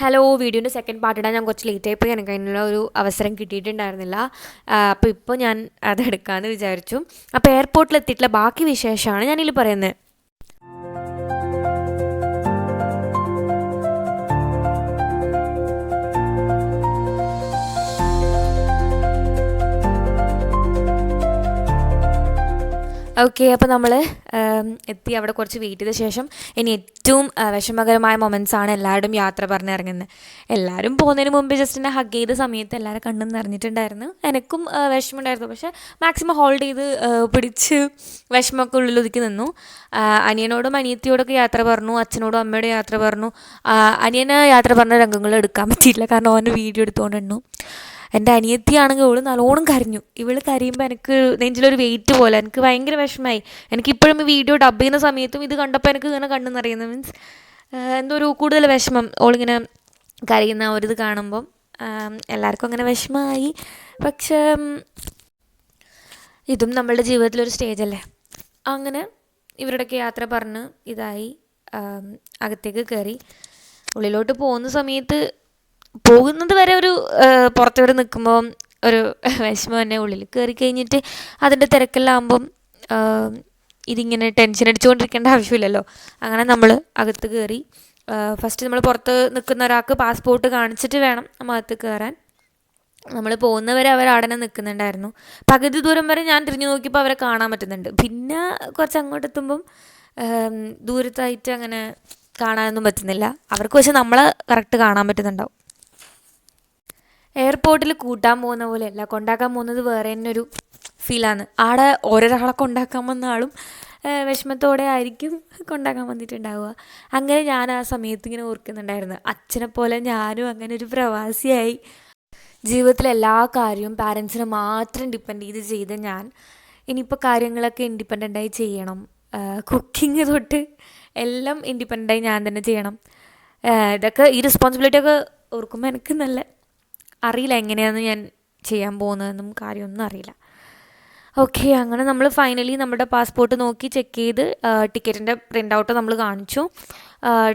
Hello വീഡിയോന്റെ second part ഇടാൻ ഞാൻ കുറച്ച് ലേറ്റ് ആയിപ്പോയി എനിക്ക് അതിനുള്ള ഒരു അവസരം കിട്ടിയിട്ടുണ്ടായിരുന്നില്ല. അപ്പോൾ ഇപ്പോൾ ഞാൻ അത് അതെടുക്കാമെന്ന് വിചാരിച്ചു. അപ്പോൾ എയർപോർട്ടിൽ എത്തിയിട്ടുള്ള ബാക്കി വിശേഷമാണ് ഞാനിതിൽ പറയുന്നത്. ഓക്കെ അപ്പോൾ നമ്മൾ എത്തി അവിടെ കുറച്ച് വെയിറ്റ് ചെയ്ത ശേഷം ഇനി ഏറ്റവും വിഷമകരമായ ആണ് എല്ലാവരും യാത്ര പറഞ്ഞിറങ്ങുന്നത് എല്ലാവരും പോകുന്നതിന് മുമ്പ് ജസ്റ്റ് എന്നെ ഹഗ് ചെയ്ത സമയത്ത് എല്ലാവരും കണ്ണും നിറഞ്ഞിട്ടുണ്ടായിരുന്നു. എനിക്കും വിഷമമുണ്ടായിരുന്നു. പക്ഷേ മാക്സിമം ഹോൾഡ് ചെയ്ത് പിടിച്ച് വിഷമമൊക്കെ ഉള്ളിലൊതുക്കി നിന്നു. അനിയനോടും അനിയത്തിയോടൊക്കെ യാത്ര പറഞ്ഞു അച്ഛനോടും അമ്മയോടും യാത്ര പറഞ്ഞു. അനിയനെ അനിയന് യാത്ര പറഞ്ഞ രംഗങ്ങൾ എടുക്കാൻ പറ്റിയില്ല. കാരണം അവന് വീഡിയോ എടുത്തുകൊണ്ടിരുന്നു എന്റെ അനിയത്തിയാണെങ്കിൽ ഇവൾ നല്ലോണം കരഞ്ഞു. ഇവൾ കരയുമ്പോൾ എനിക്ക് നെഞ്ചിലൊരു വെയിറ്റ് പോലെ. എനിക്ക് ഭയങ്കര വിഷമമായി എനിക്കിപ്പോഴും ഈ വീഡിയോ ഡബ് ചെയ്യുന്ന സമയത്തും ഇത് കണ്ടപ്പോൾ എനിക്ക് ഇങ്ങനെ കണ്ണു നിറയുന്നത് മീൻസ് എന്തോ ഒരു കൂടുതൽ വിഷമം. ഓളിങ്ങനെ കരയുന്ന ഒരു ഇത് കാണുമ്പം എല്ലാവർക്കും അങ്ങനെ വിഷമമായി പക്ഷേ ഇതും നമ്മളുടെ ജീവിതത്തിലൊരു സ്റ്റേജല്ലേ അങ്ങനെ ഇവരുടെയൊക്കെ യാത്ര പറഞ്ഞ് ഇതായി അകത്തേക്ക് കയറി ഉള്ളിലോട്ട് പോകുന്ന സമയത്ത് പോകുന്നത് വരെ ഒരു വരെ നിൽക്കുമ്പോൾ ഒരു വിഷമം തന്നെ ഉള്ളിൽ കയറി കഴിഞ്ഞിട്ട് അതിന്റെ തിരക്കെല്ലാം ആകുമ്പം ഇതിങ്ങനെ ടെൻഷൻ അടിച്ചുകൊണ്ടിരിക്കേണ്ട ആവശ്യമില്ലല്ലോ. അങ്ങനെ നമ്മൾ അകത്ത് കയറി ഫസ്റ്റ് നമ്മൾ പുറത്ത് നിൽക്കുന്ന ഒരാൾക്ക് പാസ്പോർട്ട് കാണിച്ചിട്ട് വേണം നമ്മൾ അകത്ത് കയറാൻ. നമ്മൾ പോകുന്നവരെ അവർ അവിടെ തന്നെ നിൽക്കുന്നുണ്ടായിരുന്നു. പകുതി ദൂരം വരെ ഞാൻ തിരിഞ്ഞു നോക്കിയപ്പോൾ അവരെ കാണാൻ പറ്റുന്നുണ്ട്. പിന്നെ കുറച്ച് അങ്ങോട്ട് എത്തുമ്പം ദൂരത്തായിട്ട് അങ്ങനെ കാണാനൊന്നും പറ്റുന്നില്ല. അവർക്ക് പക്ഷെ നമ്മളെ കറക്റ്റ് കാണാൻ പറ്റുന്നുണ്ടാവും. എയർപോർട്ടിൽ കൂട്ടാൻ പോകുന്ന പോലെ അല്ല കൊണ്ടാക്കാൻ പോകുന്നത് വേറെ തന്നെ ഒരു ഫീലാണ്. ആടെ ഓരോരാളെ കൊണ്ടാക്കാൻ വന്ന ആളും വിഷമത്തോടെ ആയിരിക്കും കൊണ്ടാക്കാൻ വന്നിട്ടുണ്ടാവുക. അങ്ങനെ ഞാൻ ആ സമയത്ത് ഇങ്ങനെ ഓർക്കുന്നുണ്ടായിരുന്നു. അച്ഛനെ പോലെ ഞാനും അങ്ങനെ ഒരു പ്രവാസിയായി. ജീവിതത്തിലെ എല്ലാ കാര്യവും പാരൻസിനെ മാത്രം ഡിപ്പെൻഡ് ചെയ്ത് ചെയ്ത ഞാൻ. ഇനിയിപ്പോൾ കാര്യങ്ങളൊക്കെ ഇൻഡിപെൻഡന്റായി ചെയ്യണം. കുക്കിംഗ് തൊട്ട് എല്ലാം ഇൻഡിപെൻഡന്റായി ഞാൻ തന്നെ ചെയ്യണം. ഇതൊക്കെ ഈ റെസ്പോൺസിബിലിറ്റി ഒക്കെ ഓർക്കുമ്പോൾ എനിക്ക് നല്ല അറിയില്ല എങ്ങനെയാണ് ഞാൻ ചെയ്യാൻ പോകുന്നതെന്നും കാര്യമൊന്നും അറിയില്ല. ഓക്കെ അങ്ങനെ നമ്മൾ ഫൈനലി നമ്മുടെ പാസ്പോർട്ട് നോക്കി ചെക്ക് ചെയ്ത് ടിക്കറ്റിന്റെ പ്രിന്റ് ഔട്ട് നമ്മൾ കാണിച്ചു.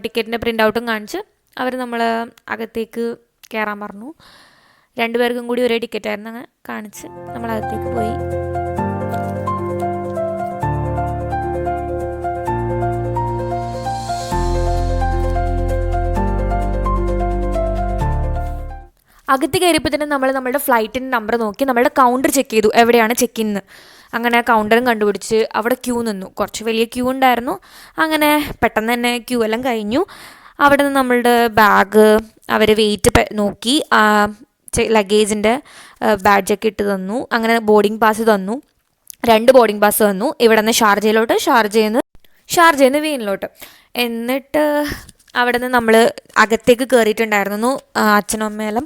ടിക്കറ്റിന്റെ പ്രിന്റ് ഔട്ടും കാണിച്ച് അവർ നമ്മൾ അകത്തേക്ക് കയറാൻ പറഞ്ഞു. രണ്ടുപേർക്കും കൂടി ഒരേ ടിക്കറ്റായിരുന്നു അങ്ങനെ കാണിച്ച് നമ്മൾ അകത്തേക്ക് പോയി. അകത്ത് കയറിയപ്പോൾ തന്നെ നമ്മൾ നമ്മുടെ ഫ്ലൈറ്റിന്റെ നമ്പർ നോക്കി നമ്മളുടെ കൗണ്ടർ ചെക്ക് ചെയ്തു. എവിടെയാണ് ചെക്ക് ഇന്ന് അങ്ങനെ കൗണ്ടറും കണ്ടുപിടിച്ച് അവിടെ ക്യൂ നിന്നു. കുറച്ച് വലിയ ക്യൂ ഉണ്ടായിരുന്നു. അങ്ങനെ പെട്ടെന്ന് തന്നെ ക്യൂ എല്ലാം കഴിഞ്ഞു. അവിടെ നിന്ന് നമ്മളുടെ ബാഗ് അവർ വെയിറ്റ് നോക്കി. ലഗേജിന്റെ ബാഡ്ജൊക്കെ ഇട്ട് തന്നു. അങ്ങനെ ബോർഡിംഗ് പാസ് തന്നു. രണ്ട് ബോർഡിംഗ് പാസ് തന്നു. ഇവിടെ നിന്ന് ഷാർജയിലോട്ട് ഷാർജയിൽ നിന്ന് ഷാർജയിൽ നിന്ന് വീനിലോട്ട്. എന്നിട്ട് അവിടെ നിന്ന് നമ്മൾ അകത്തേക്ക് കയറിയിട്ടുണ്ടായിരുന്നു അച്ഛനും അമ്മയെല്ലാം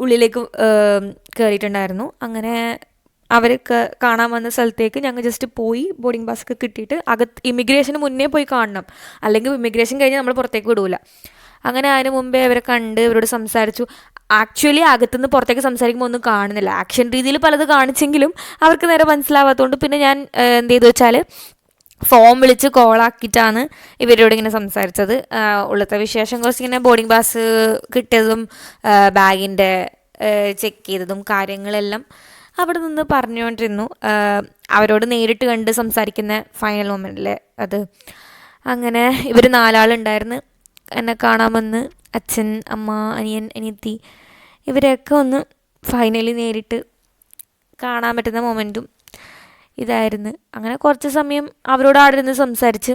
ഉള്ളിലേക്ക് കയറിയിട്ടുണ്ടായിരുന്നു അങ്ങനെ അവർ കാണാൻ വന്ന സ്ഥലത്തേക്ക് ഞങ്ങൾ ജസ്റ്റ് പോയി ബോർഡിംഗ് പാസ് ഒക്കെ കിട്ടിയിട്ട് അകത്ത് ഇമിഗ്രേഷന് മുന്നേ പോയി കാണണം. അല്ലെങ്കിൽ ഇമിഗ്രേഷൻ കഴിഞ്ഞ് നമ്മൾ പുറത്തേക്ക് വിടൂല. അങ്ങനെ അതിന് മുമ്പേ അവരെ കണ്ട് ഇവരോട് സംസാരിച്ചു. ആക്ച്വലി അകത്തുനിന്ന് പുറത്തേക്ക് സംസാരിക്കുമ്പോൾ ഒന്നും കാണുന്നില്ല. ആക്ഷൻ രീതിയിൽ പലത് കാണിച്ചെങ്കിലും അവർക്ക് നേരെ മനസ്സിലാവാത്തതുകൊണ്ട് പിന്നെ ഞാൻ എന്ത് ചെയ്തു വെച്ചാൽ ഫോം വിളിച്ച് കോളാക്കിയിട്ടാണ് ഇവരോട് ഇങ്ങനെ സംസാരിച്ചത്. ഉള്ളത്തെ വിശേഷം കുറച്ച് ഇങ്ങനെ ബോർഡിംഗ് പാസ് കിട്ടിയതും ബാഗിന്റെ ചെക്ക് ചെയ്തതും കാര്യങ്ങളെല്ലാം അവിടെ നിന്ന് പറഞ്ഞുകൊണ്ടിരുന്നു. അവരോട് നേരിട്ട് കണ്ട് സംസാരിക്കുന്ന ഫൈനൽ മൊമെന്റിലെ അത്. അങ്ങനെ ഇവർ നാലാളുണ്ടായിരുന്നു. എന്നെ കാണാൻ വന്ന് അച്ഛൻ അമ്മ അനിയൻ അനിയത്തി ഇവരെയൊക്കെ ഒന്ന് ഫൈനലി നേരിട്ട് കാണാൻ പറ്റുന്ന മൊമെന്റും ഇതായിരുന്നു. അങ്ങനെ കുറച്ച് സമയം അവരോട് അവിടെ നിന്ന് സംസാരിച്ച്.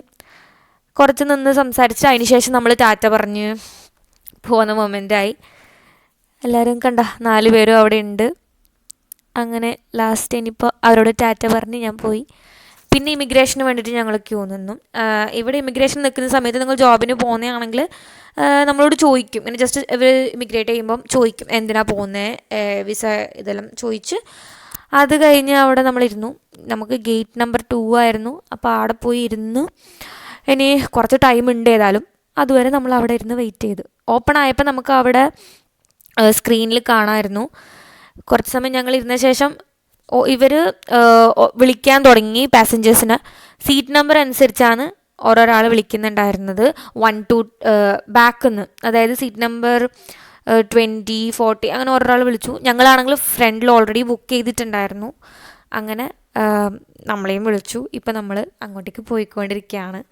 കുറച്ച് നിന്ന് സംസാരിച്ച് അതിന് ശേഷം നമ്മൾ ടാറ്റ പറഞ്ഞ്. പോകുന്ന മൊമെന്റായി എല്ലാവരും കണ്ട നാല് പേരും അവിടെ ഉണ്ട്. അങ്ങനെ ലാസ്റ്റ് ഇനിയിപ്പോൾ അവരോട് ടാറ്റ പറഞ്ഞ് ഞാൻ പോയി. പിന്നെ ഇമിഗ്രേഷന് വേണ്ടിയിട്ട് ഞങ്ങൾ ക്യൂ നിന്നു. ഇവിടെ ഇമിഗ്രേഷൻ നിൽക്കുന്ന സമയത്ത് നിങ്ങൾ ജോബിന് പോകുന്നതാണെങ്കിൽ നമ്മളോട് ചോദിക്കും. ഇങ്ങനെ ജസ്റ്റ് ഇവർ ഇമിഗ്രേറ്റ് ചെയ്യുമ്പം ചോദിക്കും എന്തിനാണ് പോകുന്നത് വിസ ഇതെല്ലാം ചോദിച്ച് അത് കഴിഞ്ഞ് അവിടെ നമ്മളിരുന്നു. നമുക്ക് ഗേറ്റ് നമ്പർ ടു ആയിരുന്നു. അപ്പോൾ അവിടെ പോയി ഇരുന്ന് ഇനി കുറച്ച് ടൈം ഉണ്ട് ഏതായാലും. അതുവരെ നമ്മൾ അവിടെ ഇരുന്ന് വെയിറ്റ് ചെയ്തു. ഓപ്പൺ ആയപ്പോൾ നമുക്ക് അവിടെ സ്ക്രീനിൽ കാണാമായിരുന്നു കുറച്ച് സമയം ഞങ്ങൾ ഇരുന്ന ശേഷം ഇവർ വിളിക്കാൻ തുടങ്ങി പാസഞ്ചേഴ്സിന് സീറ്റ് നമ്പർ അനുസരിച്ചാണ് ഓരോരാൾ വിളിക്കുന്നുണ്ടായിരുന്നത്. വൺ ടു ബാക്കിൽ നിന്ന് അതായത് സീറ്റ് നമ്പർ ട്വന്റി ഫോർട്ടി അങ്ങനെ ഒരാൾ വിളിച്ചു. ഞങ്ങളാണെങ്കിൽ ഫ്രണ്ടിൽ ഓൾറെഡി ബുക്ക് ചെയ്തിട്ടുണ്ടായിരുന്നു. അങ്ങനെ നമ്മളെയും വിളിച്ചു. ഇപ്പം നമ്മൾ അങ്ങോട്ടേക്ക് പോയിക്കൊണ്ടിരിക്കുകയാണ്.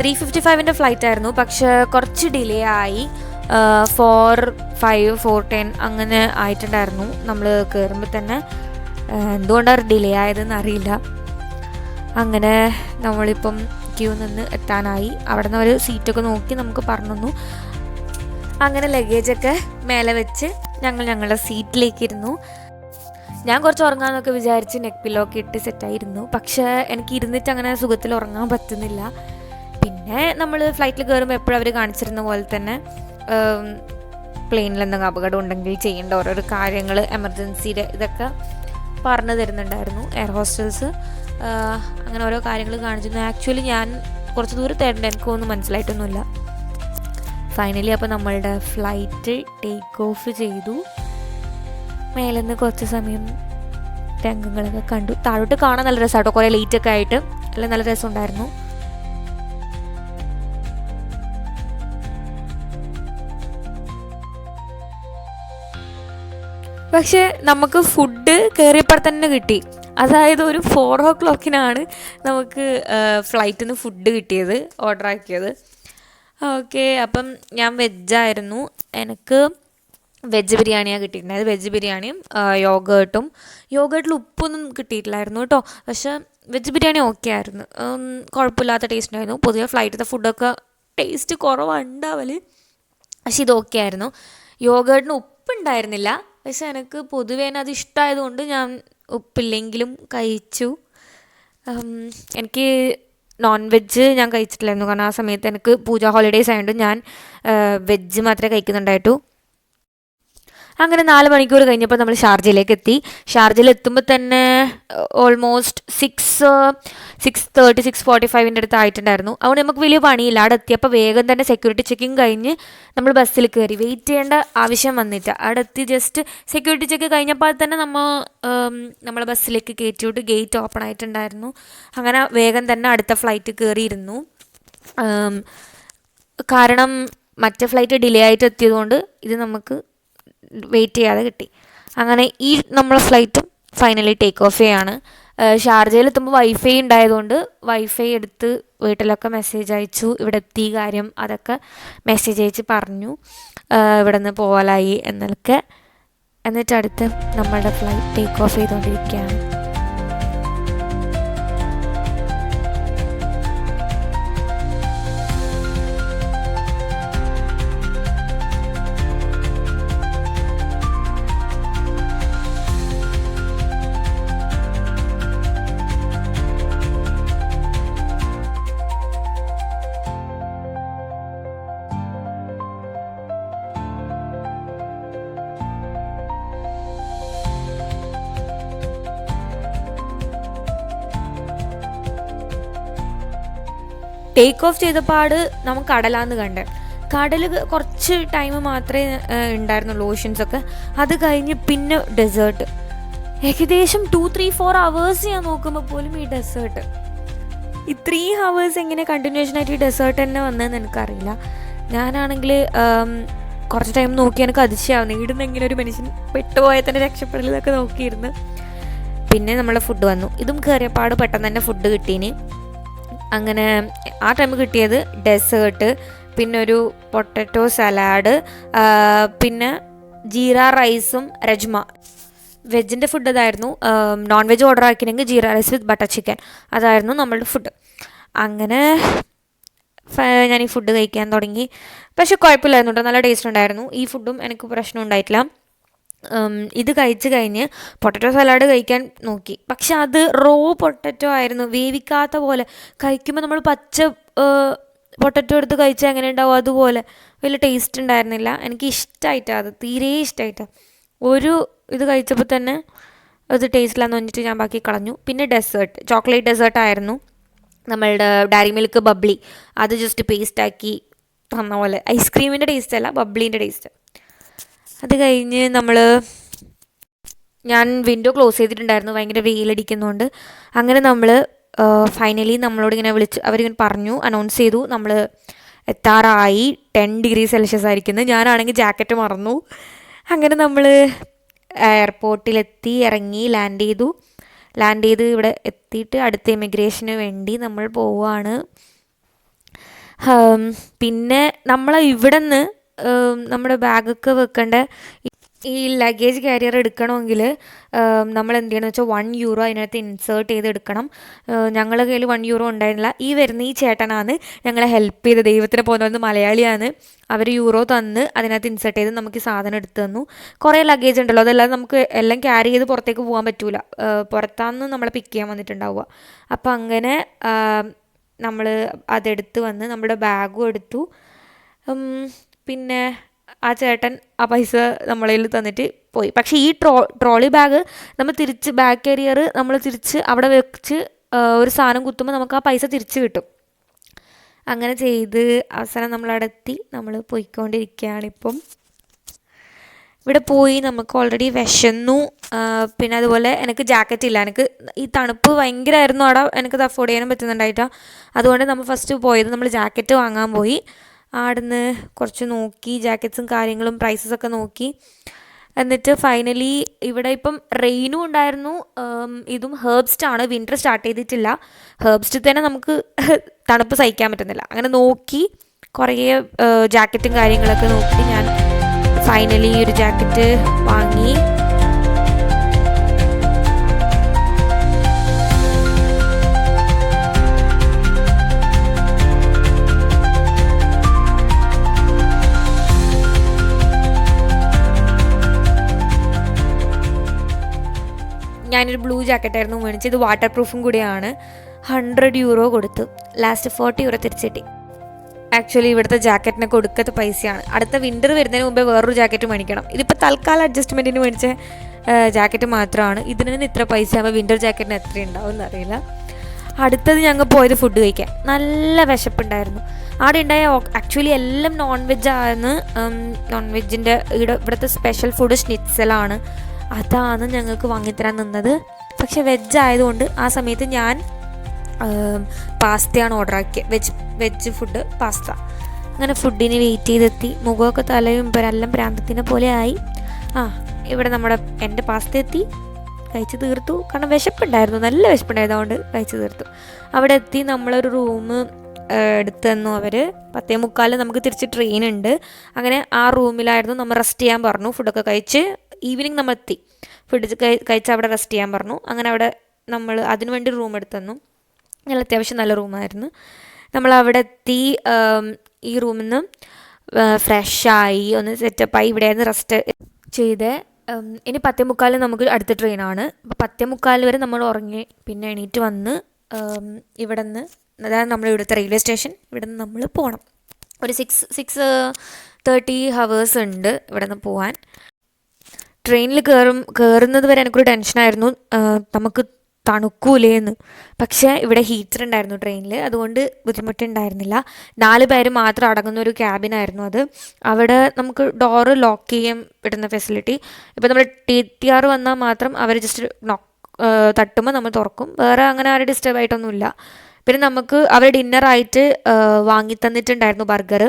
ത്രീ ഫിഫ്റ്റി ഫൈവിന്റെ ഫ്ലൈറ്റ് ആയിരുന്നു. പക്ഷേ കുറച്ച് ഡിലേ ആയി. ഫോർ ഫൈവ് ഫോർ ടെൻ അങ്ങനെ ആയിട്ടുണ്ടായിരുന്നു. നമ്മൾ കയറുമ്പോൾ തന്നെ എന്തുകൊണ്ടാണ് ഡിലേ ആയതെന്ന് അറിയില്ല. അങ്ങനെ നമ്മളിപ്പം ക്യൂ നിന്ന് എത്താനായി. അവിടെ നിന്ന് ഒരു സീറ്റൊക്കെ നോക്കി നമുക്ക് പറഞ്ഞു തന്നു അങ്ങനെ ലഗേജൊക്കെ മേലെ വെച്ച് ഞങ്ങൾ ഞങ്ങളുടെ സീറ്റിലേക്ക് ഇരുന്നു ഞാൻ കുറച്ച് ഉറങ്ങാമെന്നൊക്കെ വിചാരിച്ച് നെക്ക് പില്ലോ ഒക്കെ ഇട്ട് സെറ്റായിരുന്നു പക്ഷേ എനിക്ക് ഇരുന്നിട്ട് അങ്ങനെ സുഖത്തിൽ ഉറങ്ങാൻ പറ്റുന്നില്ല. പിന്നെ നമ്മൾ ഫ്ലൈറ്റിൽ കയറുമ്പോൾ എപ്പോഴും അവർ കാണിച്ചിരുന്ന പോലെ തന്നെ പ്ലെയിനിൽ എന്തെങ്കിലും അപകടം ഉണ്ടെങ്കിൽ ചെയ്യേണ്ട ഓരോരോ കാര്യങ്ങൾ എമർജൻസിയുടെ ഇതൊക്കെ പറഞ്ഞു തരുന്നുണ്ടായിരുന്നു. എയർ ഹോസ്റ്റൽസ് അങ്ങനെ ഓരോ കാര്യങ്ങൾ കാണിച്ചിരുന്നു. ആക്ച്വലി ഞാൻ കുറച്ച് ദൂരത്തായിട്ടുണ്ട് എനിക്കൊന്നും മനസ്സിലായിട്ടൊന്നുമില്ല. ഫൈനലി അപ്പോൾ നമ്മളുടെ ഫ്ലൈറ്റ് ടേക്ക് ഓഫ് ചെയ്തു. മേലെ നിന്ന് കുറച്ച് സമയം രംഗങ്ങളൊക്കെ കണ്ടു. താഴോട്ട് കാണാൻ നല്ല രസമാട്ടോ കുറേ ലേറ്റൊക്കെ ആയിട്ട്. എല്ലാം നല്ല രസം ഉണ്ടായിരുന്നു പക്ഷേ നമുക്ക് ഫുഡ് കയറിയപ്പോൾ തന്നെ കിട്ടി. അതായത് ഒരു ഫോർ ഓ ക്ലോക്കിനാണ് നമുക്ക് ഫ്ലൈറ്റിൽ നിന്ന് ഫുഡ് കിട്ടിയത് ഓർഡർ ആക്കിയത്. ഓക്കെ അപ്പം ഞാൻ വെജായിരുന്നു എനിക്ക് വെജ് ബിരിയാണിയാണ് കിട്ടിയിട്ടുണ്ടായത്. വെജ് ബിരിയാണിയും യോഗേട്ടും യോഗേട്ടിൽ ഉപ്പൊന്നും കിട്ടിയിട്ടില്ലായിരുന്നു കേട്ടോ. പക്ഷേ വെജ് ബിരിയാണി ഓക്കെ ആയിരുന്നു. കുഴപ്പമില്ലാത്ത ടേസ്റ്റ് ഉണ്ടായിരുന്നു. പൊതുവെ ഫ്ലൈറ്റിലത്തെ ഫുഡൊക്കെ ടേസ്റ്റ് കുറവുണ്ടാവൽ പക്ഷെ ഇത് ഓക്കെ ആയിരുന്നു. യോഗേട്ടിന് ഉപ്പുണ്ടായിരുന്നില്ല. പക്ഷെ എനിക്ക് പൊതുവേ അത് ഇഷ്ടമായതുകൊണ്ട് ഞാൻ ഉപ്പില്ലെങ്കിലും കഴിച്ചു. എനിക്ക് നോൺ വെജ് ഞാൻ കഴിച്ചിട്ടില്ലായിരുന്നു. കാരണം ആ സമയത്ത് എനിക്ക് പൂജ ഹോളിഡേയ്സ് ആയതുകൊണ്ട് ഞാൻ വെജ് മാത്രമേ കഴിക്കുന്നുണ്ടായിട്ടു. അങ്ങനെ നാല് മണിക്കൂർ കഴിഞ്ഞപ്പോൾ നമ്മൾ ഷാർജയിലേക്ക് എത്തി. ഷാർജയിൽ എത്തുമ്പോൾ തന്നെ almost six six thirty six forty ഫൈവിന്റെ അടുത്ത് ആയിട്ടുണ്ടായിരുന്നു. അതുകൊണ്ട് നമുക്ക് വലിയ പണിയില്ല. അവിടെ എത്തിയപ്പോൾ വേഗം തന്നെ സെക്യൂരിറ്റി ചെക്കിങ് കഴിഞ്ഞ് നമ്മൾ ബസ്സിൽ കയറി. വെയിറ്റ് ചെയ്യേണ്ട ആവശ്യം വന്നിട്ട് അവിടെ എത്തി ജസ്റ്റ് സെക്യൂരിറ്റി ചെക്ക് കഴിഞ്ഞപ്പോൾ തന്നെ നമ്മൾ നമ്മളെ ബസ്സിലേക്ക് കയറ്റി വിട്ട് ഗേറ്റ് ഓപ്പൺ ആയിട്ടുണ്ടായിരുന്നു. അങ്ങനെ വേഗം തന്നെ അടുത്ത ഫ്ലൈറ്റ് കയറിയിരുന്നു. കാരണം മറ്റേ ഫ്ലൈറ്റ് ഡിലേ ആയിട്ട് എത്തിയതുകൊണ്ട് ഇത് നമുക്ക് വെയിറ്റ് ചെയ്യാതെ കിട്ടി. അങ്ങനെ ഈ നമ്മളെ ഫ്ലൈറ്റും ഫൈനലി ടേക്ക് ഓഫ് ചെയ്യാണ്. ഷാർജയിൽ എത്തുമ്പോൾ വൈഫൈ ഉണ്ടായതുകൊണ്ട് വൈഫൈ എടുത്ത് വീട്ടിലൊക്കെ മെസ്സേജ് അയച്ചു. ഇവിടെ എത്തി കാര്യം അതൊക്കെ മെസ്സേജ് അയച്ച് പറഞ്ഞു. ഇവിടെ നിന്ന് പോകലായി എന്നൊക്കെ. എന്നിട്ട് അടുത്ത് നമ്മളുടെ ഫ്ലൈറ്റ് ടേക്ക് ഓഫ് ചെയ്തുകൊണ്ടിരിക്കുകയാണ് ടേക്ക് ഓഫ് ചെയ്തപാട് നമുക്ക് കടലാന്ന് കണ്ടത് കടൽ കുറച്ച് ടൈം മാത്രമേ ഉണ്ടായിരുന്നുള്ളൂ ഓഷ്യൻസ് ഒക്കെ. അത് കഴിഞ്ഞ് പിന്നെ ഡെസേർട്ട് ഏകദേശം ടു ത്രീ ഫോർ അവേഴ്സ് ഞാൻ നോക്കുമ്പോൾ പോലും ഈ ഡെസേർട്ട് ഈ ത്രീ ഹവേഴ്സ് എങ്ങനെ കണ്ടിന്യൂഷൻ ആയിട്ട് ഈ ഡെസേർട്ട് തന്നെ വന്നതെന്ന് എനിക്കറിയില്ല. ഞാനാണെങ്കിൽ കുറച്ച് ടൈം നോക്കി എനിക്ക് അതിശയാവുന്നു. എങ്ങനെ ഒരു മനുഷ്യൻ പെട്ടുപോയാൽ തന്നെ രക്ഷപ്പെടലൊക്കെ നോക്കിയിരുന്നു. പിന്നെ നമ്മളെ ഫുഡ് വന്നു. ഇതും കയറിയപ്പാട് പെട്ടെന്ന് തന്നെ ഫുഡ് കിട്ടീന്. അങ്ങനെ ആ ടൈം കിട്ടിയത് ഡെസേർട്ട് പിന്നെ ഒരു പൊട്ടറ്റോ സലാഡ് പിന്നെ ജീര റൈസും രജ്മ. വെജിന്റെ ഫുഡ് അതായിരുന്നു non veg order ആക്കിയെങ്കിൽ jeera rice with butter chicken അതായിരുന്നു നമ്മളുടെ ഫുഡ് അങ്ങനെ ഞാൻ ഈ ഫുഡ് കഴിക്കാൻ തുടങ്ങി. പക്ഷെ കുഴപ്പമില്ലായിരുന്നു കേട്ടോ നല്ല ടേസ്റ്റ് ഉണ്ടായിരുന്നു. ഈ ഫുഡും എനിക്ക് പ്രശ്നം ഉണ്ടായിട്ടില്ല ഇത് കഴിച്ച് കഴിഞ്ഞ് പൊട്ടറ്റോ സലാഡ് കഴിക്കാൻ നോക്കി. പക്ഷെ അത് റോ പൊട്ടറ്റോ ആയിരുന്നു. വേവിക്കാത്ത പോലെ. കഴിക്കുമ്പോൾ നമ്മൾ പച്ച പൊട്ടറ്റോ എടുത്ത് കഴിച്ചാൽ എങ്ങനെ ഉണ്ടാവും? അതുപോലെ. വലിയ ടേസ്റ്റ് ഉണ്ടായിരുന്നില്ല. എനിക്ക് ഇഷ്ടമായിട്ടാണ് അത്. തീരെ ഇഷ്ടമായിട്ടാണ് ഒരു ഇത് കഴിച്ചപ്പോൾ തന്നെ അത് ടേസ്റ്റിലാന്ന് പറഞ്ഞിട്ട് ഞാൻ ബാക്കി കളഞ്ഞു. പിന്നെ ഡെസേർട്ട് ചോക്ലേറ്റ് ഡെസേർട്ട് ആയിരുന്നു. നമ്മളുടെ ഡയറി മിൽക്ക് ബബ്ലി അത് ജസ്റ്റ് പേസ്റ്റാക്കി തന്ന പോലെ. ഐസ്ക്രീമിന്റെ ടേസ്റ്റ് അല്ല ബബ്ലീന്റെ ടേസ്റ്റ് അത് കഴിഞ്ഞ് നമ്മൾ ഞാൻ വിൻഡോ ക്ലോസ് ചെയ്തിട്ടുണ്ടായിരുന്നു ഭയങ്കര വെയിലടിക്കുന്നതുകൊണ്ട് അങ്ങനെ നമ്മൾ ഫൈനലി നമ്മളോട് ഇങ്ങനെ വിളിച്ച് അവരിങ്ങനെ പറഞ്ഞു അനൗൺസ് ചെയ്തു. നമ്മൾ എത്താറായി ടെൻ ഡിഗ്രി സെൽഷ്യസ് ആയിരിക്കുന്നത് ഞാനാണെങ്കിൽ ജാക്കറ്റ് മറന്നു. അങ്ങനെ നമ്മൾ എയർപോർട്ടിലെത്തി ഇറങ്ങി ലാൻഡ് ചെയ്തു. ലാൻഡ് ചെയ്ത് ഇവിടെ എത്തിയിട്ട് അടുത്ത ഇമിഗ്രേഷന് വേണ്ടി നമ്മൾ പോവുകയാണ് പിന്നെ നമ്മൾ ഇവിടെ നിന്ന് നമ്മുടെ ബാഗൊക്കെ വെക്കേണ്ട. ഈ ലഗേജ് കാരിയർ എടുക്കണമെങ്കിൽ നമ്മൾ എന്ത് ചെയ്യണമെന്ന് വെച്ചാൽ വൺ യൂറോ അതിനകത്ത് ഇൻസേർട്ട് ചെയ്ത് എടുക്കണം ഞങ്ങളുടെ കയ്യിൽ വൺ യൂറോ ഉണ്ടായിരുന്നില്ല. ഈ വരുന്ന ഈ ചേട്ടനാണ് ഞങ്ങളെ ഹെൽപ്പ് ചെയ്ത് ദൈവത്തിന് പോകുന്നത് മലയാളിയാണ്. അവർ യൂറോ തന്ന് അതിനകത്ത് ഇൻസേർട്ട് ചെയ്ത് നമുക്ക് സാധനം എടുത്ത് തന്നു. കുറേ ലഗേജ് ഉണ്ടല്ലോ. അതല്ലാതെ നമുക്ക് എല്ലാം ക്യാരി ചെയ്ത് പുറത്തേക്ക് പോകാൻ പറ്റൂല. പുറത്താന്ന് നമ്മളെ പിക്ക് ചെയ്യാൻ വന്നിട്ടുണ്ടാവുക. അപ്പം അങ്ങനെ നമ്മൾ അതെടുത്ത് വന്ന് നമ്മുടെ ബാഗും എടുത്തു. പിന്നെ ആ ചേട്ടൻ ആ പൈസ നമ്മളെ കയ്യിൽ തന്നിട്ട് പോയി. പക്ഷേ ഈ ട്രോ ട്രോളി ബാഗ് നമ്മൾ തിരിച്ച് ബാഗ് കരിയർ നമ്മൾ തിരിച്ച് അവിടെ വെച്ച് ഒരു സാധനം കുത്തുമ്പോൾ നമുക്ക് ആ പൈസ തിരിച്ച് കിട്ടും. അങ്ങനെ ചെയ്ത് അവസാനം നമ്മളവിടെ എത്തി. നമ്മൾ പോയിക്കൊണ്ടിരിക്കുകയാണ് ഇപ്പം. ഇവിടെ പോയി നമുക്ക് ഓൾറെഡി വിശന്നു. പിന്നെ അതുപോലെ എനിക്ക് ജാക്കറ്റ് ഇല്ല. എനിക്ക് ഈ തണുപ്പ് ഭയങ്കരമായിരുന്നു. അവിടെ എനിക്കത് അഫോർഡ് ചെയ്യാനും പറ്റുന്നുണ്ടായിട്ടോ. അതുകൊണ്ട് നമ്മൾ ഫസ്റ്റ് പോയത്. നമ്മൾ ജാക്കറ്റ് വാങ്ങാൻ പോയി. ആടുന്ന് കുറച്ച് നോക്കി ജാക്കറ്റ്സും കാര്യങ്ങളും പ്രൈസസ് ഒക്കെ നോക്കി. എന്നിട്ട് ഫൈനലി ഇവിടെ ഇപ്പം റെയിനും ഉണ്ടായിരുന്നു. ഇതും ഹേർബ്സ്റ്റ് ആണ്. വിന്റർ സ്റ്റാർട്ട് ചെയ്തിട്ടില്ല. ഹേർബ്സ്റ്റിൽ തന്നെ നമുക്ക് തണുപ്പ് സഹിക്കാൻ പറ്റുന്നില്ല. അങ്ങനെ നോക്കി കുറേ ജാക്കറ്റും കാര്യങ്ങളൊക്കെ നോക്കി ഞാൻ ഫൈനലി ഒരു ജാക്കറ്റ് വാങ്ങി. ജാക്കറ്റായിരുന്നു മേടിച്ചത്. വാട്ടർ പ്രൂഫും കൂടിയാണ്. ഹൺഡ്രഡ് യൂറോ കൊടുത്തു. ലാസ്റ്റ് ഫോർട്ടി യൂറോ തിരിച്ചിട്ടി. ആക്ച്വലി ഇവിടുത്തെ ജാക്കറ്റിന് കൊടുക്കത്തെ പൈസയാണ്. അടുത്ത വിന്റർ വരുന്നതിന് മുമ്പേ വേറൊരു ജാക്കറ്റ് മേടിക്കണം. ഇതിപ്പോൾ തൽക്കാലം അഡ്ജസ്റ്റ്മെന്റിന് മേടിച്ച ജാക്കറ്റ് മാത്രമാണ്. ഇതിന് തന്നെ ഇത്ര പൈസ ആകുമ്പോൾ വിന്റർ ജാക്കറ്റിന് എത്ര ഉണ്ടാവും എന്നറിയില്ല അടുത്തത് ഞങ്ങൾ പോയത് ഫുഡ് കഴിക്കാൻ. നല്ല വിശപ്പുണ്ടായിരുന്നു. അവിടെ ഉണ്ടായ ആക്ച്വലി എല്ലാം നോൺ വെജ് ആണ് നോൺ വെജിന്റെ ഇവിടെ ഇവിടുത്തെ സ്പെഷ്യൽ ഫുഡ് സ്നിറ്റ്സലാണ് അതാണ് ഞങ്ങൾക്ക് വാങ്ങിത്തരാൻ നിന്നത്. പക്ഷെ വെജ് ആയതുകൊണ്ട് ആ സമയത്ത് ഞാൻ പാസ്തയാണ് ഓർഡർ ആക്കിയത് വെജ് വെജ് ഫുഡ് പാസ്ത. അങ്ങനെ ഫുഡിന് വെയിറ്റ് ചെയ്തെത്തി. മുഖമൊക്കെ തലയും എല്ലാം പ്രാന്തത്തിനെ പോലെ ആയി. ആ ഇവിടെ നമ്മുടെ എന്റെ പാസ്ത എത്തി. കഴിച്ച് തീർത്തു. കാരണം വിശപ്പുണ്ടായിരുന്നു. നല്ല വിശപ്പുണ്ടായതുകൊണ്ട് അതുകൊണ്ട് കഴിച്ച് തീർത്തു. അവിടെ എത്തി. നമ്മളൊരു റൂം എടുത്തു തന്നു അവർ പത്തേ മുക്കാൽ നമുക്ക് തിരിച്ച് ട്രെയിൻ ഉണ്ട്. അങ്ങനെ ആ റൂമിലായിരുന്നു നമ്മൾ റെസ്റ്റ് ചെയ്യാൻ പറഞ്ഞു. ഫുഡൊക്കെ കഴിച്ച് ഈവനിങ് നമ്മൾ എത്തി ഫുഡ് കഴിച്ച് അവിടെ റെസ്റ്റ് ചെയ്യാൻ പറഞ്ഞു. അങ്ങനെ അവിടെ നമ്മൾ അതിനുവേണ്ടി റൂം എടുത്തു നല്ല അത്യാവശ്യം നല്ല റൂമായിരുന്നു നമ്മൾ അവിടെ എത്തി ഈ റൂമിൽ നിന്ന് ഫ്രഷായി ഒന്ന് സെറ്റപ്പായി ഇവിടെയായിരുന്നു റെസ്റ്റ് ചെയ്ത്. ഇനി പത്തേ മുക്കാലിൽ നമുക്ക് അടുത്ത ട്രെയിനാണ് അപ്പോൾ പത്തേ മുക്കാൽ വരെ നമ്മൾ ഉറങ്ങി പിന്നെ എണീറ്റ് വന്ന് ഇവിടെ നിന്ന് അതായത് നമ്മൾ ഇവിടുത്തെ റെയിൽവേ സ്റ്റേഷൻ ഇവിടെ നിന്ന് നമ്മൾ പോകണം ഒരു സിക്സ് സിക്സ് തേർട്ടി ഹവേഴ്സ് ഉണ്ട് ഇവിടെ നിന്ന് പോകാൻ ട്രെയിനിൽ കയറും കയറുന്നത് വരെ എനിക്കൊരു ടെൻഷനായിരുന്നു നമുക്ക് നമുക്ക് തണുക്കൂലേന്ന്. പക്ഷേ ഇവിടെ ഹീറ്റർ ഉണ്ടായിരുന്നു ട്രെയിനിൽ അതുകൊണ്ട് ബുദ്ധിമുട്ടുണ്ടായിരുന്നില്ല. നാല് പേര് മാത്രം അടങ്ങുന്ന ഒരു ക്യാബിനായിരുന്നു അത്. അവിടെ നമുക്ക് ഡോറ് ലോക്ക് ചെയ്യാൻ വിടുന്ന ഫെസിലിറ്റി ഇപ്പോൾ നമ്മൾ ടി ടി ആർ വന്നാൽ മാത്രം അവർ ജസ്റ്റ് നോക്ക് തട്ടുമ്പോൾ നമ്മൾ തുറക്കും. വേറെ അങ്ങനെ ആരും ഡിസ്റ്റർബ് ആയിട്ടൊന്നുമില്ല. പിന്നെ നമുക്ക് അവർ ഡിന്നറായിട്ട് വാങ്ങി തന്നിട്ടുണ്ടായിരുന്നു ബർഗർ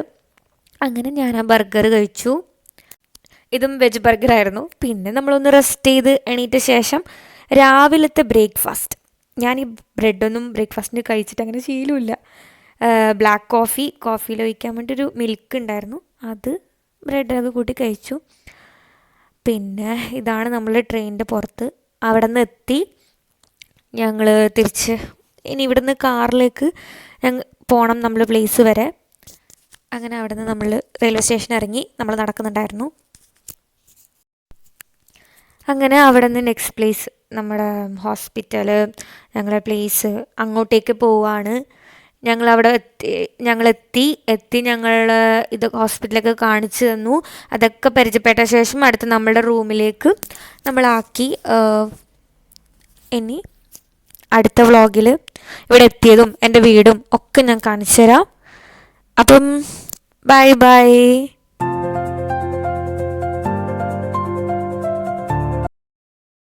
അങ്ങനെ ഞാൻ ആ ബർഗർ കഴിച്ചു. ഇതും വെജ് ബർഗർ ആയിരുന്നു. പിന്നെ നമ്മളൊന്ന് റെസ്റ്റ് ചെയ്ത് എണീറ്റ ശേഷം രാവിലത്തെ ബ്രേക്ക്ഫാസ്റ്റ്. ഞാൻ ഈ ബ്രെഡൊന്നും ബ്രേക്ക്ഫാസ്റ്റിന് കഴിച്ചിട്ട് അങ്ങനെ ശീലമില്ല. ബ്ലാക്ക് കോഫി കോഫിയിൽ ഒഴിക്കാൻ വേണ്ടി ഒരു മിൽക്ക് ഉണ്ടായിരുന്നു. അത് ബ്രെഡൊക്കെ കൂട്ടി കഴിച്ചു. പിന്നെ ഇതാണ് നമ്മൾ ട്രെയിനിന്റെ പുറത്ത് അവിടെ നിന്ന് എത്തി. ഞങ്ങൾ തിരിച്ച് ഇനി ഇവിടുന്ന് കാറിലേക്ക് ഞങ്ങൾ പോകണം നമ്മൾ പ്ലേസ് വരെ. അങ്ങനെ അവിടെ നിന്ന് നമ്മൾ റെയിൽവേ സ്റ്റേഷൻ ഇറങ്ങി നമ്മൾ നടക്കുന്നുണ്ടായിരുന്നു. അങ്ങനെ അവിടെ നിന്ന് നെക്സ്റ്റ് പ്ലേസ് നമ്മുടെ ഹോസ്പിറ്റൽ ഞങ്ങളുടെ പ്ലേസ് അങ്ങോട്ടേക്ക് പോവാണ്. ഞങ്ങൾ അവിടെ എത്തി ഞങ്ങളെത്തി എത്തി ഞങ്ങൾ ഇത് ഹോസ്പിറ്റലൊക്കെ കാണിച്ചു തന്നു. അതൊക്കെ പരിചയപ്പെട്ട ശേഷം അടുത്ത് നമ്മളുടെ റൂമിലേക്ക് നമ്മളാക്കി ഇനി അടുത്ത വ്ളോഗിൽ ഇവിടെ എത്തിയതും എന്റെ വീടും ഒക്കെ ഞാൻ കാണിച്ചു തരാം അപ്പം ബൈ ബൈ